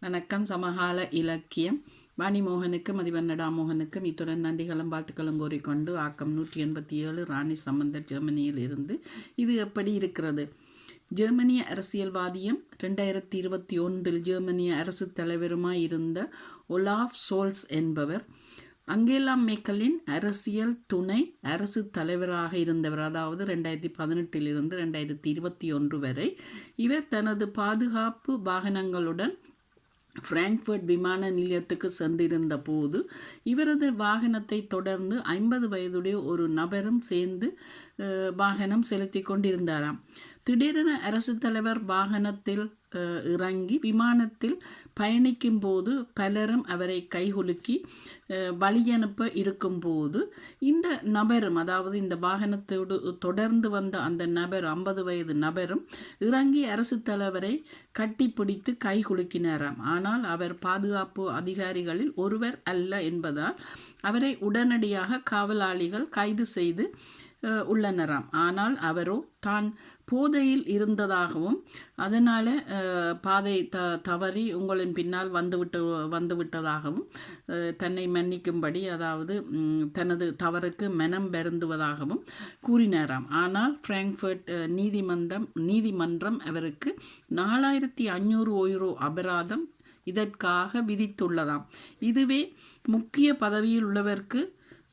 வணக்கம். சமகால இலக்கியம். வாணிமோகனுக்கு மதிவண்ணடா மோகனுக்கும் இத்துடன் நன்றிகளும் வாழ்த்துக்களும் கோரிக்கொண்டு ஆக்கம் நூற்றி எண்பத்தி ஏழு ராணி சம்பந்தர் ஜெர்மனியில் இருந்து இது எப்படி இருக்கிறது? ஜெர்மனிய அரசியல்வாதியும் ரெண்டாயிரத்தி இருபத்தி ஒன்றில் ஜெர்மனிய அரசு தலைவருமாய் இருந்த ஒலாஃப் சோல்ஸ் என்பவர் அங்கேலா மேக்கலின் அரசியல் துணை அரசு தலைவராக இருந்தவர். அதாவது ரெண்டாயிரத்தி பதினெட்டிலிருந்து ரெண்டாயிரத்தி இருபத்தி ஒன்று வரை இவர் தனது பாதுகாப்பு வாகனங்களுடன் பிராங்க்ஃபர்ட் விமான நிலையத்துக்கு சென்றிருந்த போது இவரது வாகனத்தை தொடர்ந்து ஐம்பது வயதுடைய ஒரு நபரும் சேர்ந்து வாகனம் செலுத்தி கொண்டிருந்தாராம். திடீரென அரசு தலைவர் வாகனத்தில் இறங்கி விமானத்தில் பயணிக்கும் போது பலரும் அவரை கைகுலுக்கி வழியனுப்ப இருக்கும்போது இந்த நபரும் அதாவது இந்த வாகனத்தோடு தொடர்ந்து வந்த அந்த நபர் ஐம்பது வயது நபரும் இறங்கி அரசு தலைவரை கட்டிப்பிடித்து கைகுலுக்கினாராம். ஆனால் அவர் பாதுகாப்பு அதிகாரிகளில் ஒருவர் அல்ல என்பதால் அவரை உடனடியாக காவலாளிகள் கைது செய்து உள்ளனராம். ஆனால் அவரோ தான் போதையில் இருந்ததாகவும் அதனால் பாதை த தவறி உங்களின் பின்னால் வந்துவிட்டு வந்துவிட்டதாகவும் தன்னை மன்னிக்கும்படி அதாவது தனது தவறுக்கு மனம் பெருந்துவதாகவும் கூறினாராம். ஆனால் ஃப்ராங்க்ஃபர்ட் நீதிமன்றம் நீதிமன்றம் அவருக்கு நாலாயிரத்தி அஞ்சூறு யூரோ அபராதம் இதற்காக விதித்துள்ளதாம். இதுவே முக்கிய பதவியில் உள்ளவருக்கு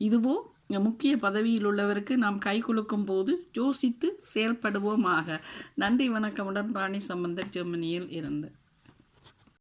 இதுவோ முக்கிய பதவியில் உள்ளவருக்கு நாம் கை குலுக்கும் போது யோசித்து செயல்படுவோமாக. நன்றி வணக்கமுடன் ராணி சம்பந்தர் ஜெர்மனியில் இருந்து.